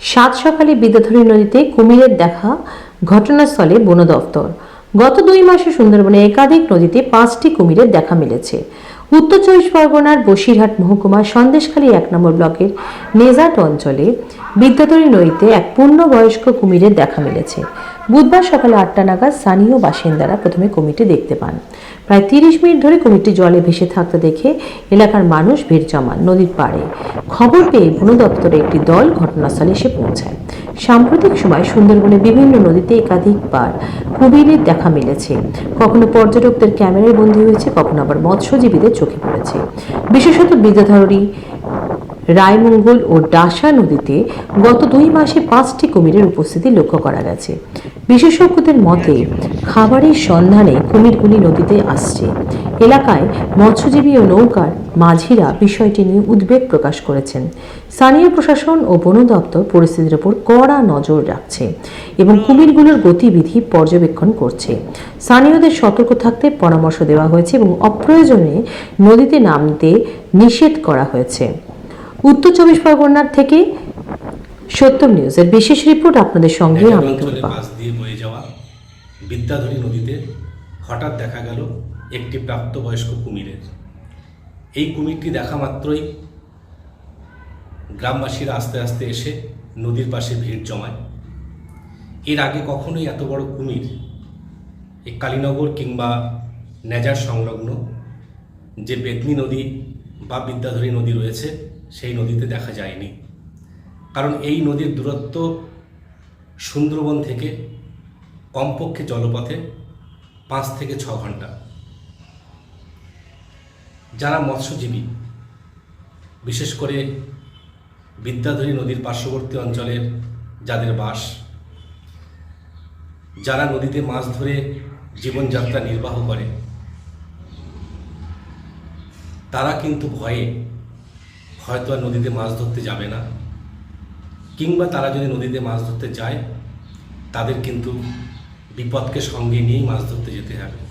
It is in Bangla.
সাত সকালে বিদ্যাধরী নদীতে কুমিরের দেখা ঘটনাস্থলে বন দফতর। গত দুই মাসে সুন্দরবনে একাধিক নদীতে পাঁচটি কুমিরের দেখা মিলেছে। উত্তর চব্বিশ পরগনার বসিরহাট মহকুমার সন্দেশখালী এক নম্বর ব্লকের নেজাট অঞ্চলে বিদ্যাধরী নদীতে এক পূর্ণবয়স্ক কুমিরের দেখা মিলেছে। বুধবার সকালে আটটা নাগাদ স্থানীয় বাসিন্দারা প্রথমে কুমিরটি দেখতে পান। প্রায় তিরিশ মিনিট ধরে কুমিরটি জলে ভেসে থাকতে দেখে এলাকার মানুষ ভিড় জমান, নদীর পাড়ে। খবর পেয়ে বন দপ্তরে একটি দল ঘটনাস্থলে এসে পৌঁছায়। সাম্প্রতিক সময় সুন্দরবনে বিভিন্ন নদীতে একাধিকবার কুমিরের দেখা মিলেছে। কখনো পর্যটকদের ক্যামেরায় বন্দী হয়েছে, কখনো আবার মৎস্যজীবীদের চোখে পড়েছে। বিশেষত বিদ্যাধরী রায়মঙ্গল ও ডাসা নদীতে গত দুই মাসে পাঁচটি কুমিরের উপস্থিতি লক্ষ্য করা গেছে। বিশেষজ্ঞদের মতে, খাবারের সন্ধানে কুমিরগুলি নদীতে আসছে। এলাকায় মৎস্যজীবী ও নৌকার মাঝিরা বিষয়টি নিয়ে উদ্বেগ প্রকাশ করেছেন। স্থানীয় প্রশাসন ও বন দপ্তর পরিস্থিতির উপর কড়া নজর রাখছে এবং কুমিরগুলোর গতিবিধি পর্যবেক্ষণ করছে। স্থানীয়দের সতর্ক থাকতে পরামর্শ দেওয়া হয়েছে এবং অপ্রয়োজনে নদীতে নামতে নিষেধ করা হয়েছে। উত্তর চব্বিশ পরগনার থেকে সত্যম নিউজের বিশেষ রিপোর্ট আপনাদের সঙ্গে আমি পাশ দিয়ে বয়ে যাওয়া বিদ্যাধরী নদীতে হঠাৎ দেখা গেল একটি প্রাপ্তবয়স্ক কুমিরের। এই কুমিরটি দেখা মাত্রই গ্রামবাসীরা আস্তে আস্তে এসে নদীর পাশে ভিড় জমায়। এর আগে কখনোই এত বড় কুমির এই কালীনগর কিংবা নেজার সংলগ্ন যে বেতনি নদী বা বিদ্যাধরী নদী রয়েছে সেই নদীতে দেখা যায়নি। কারণ এই নদীর দূরত্ব সুন্দরবন থেকে কমপক্ষে জলপথে পাঁচ থেকে ছ ঘণ্টা। যারা মৎস্যজীবী, বিশেষ করে বিদ্যাধরী নদীর পার্শ্ববর্তী অঞ্চলের যাদের বাস, যারা নদীতে মাছ ধরে জীবনযাত্রা নির্বাহ করে, তারা কিন্তু ভয়ে হয়তো আর নদীতে মাছ ধরতে যাবে না। কিংবা তারা যদি নদীতে মাছ ধরতে যায়, তাদের কিন্তু বিপদকে সঙ্গে নিয়েই মাছ ধরতে যেতে হবে।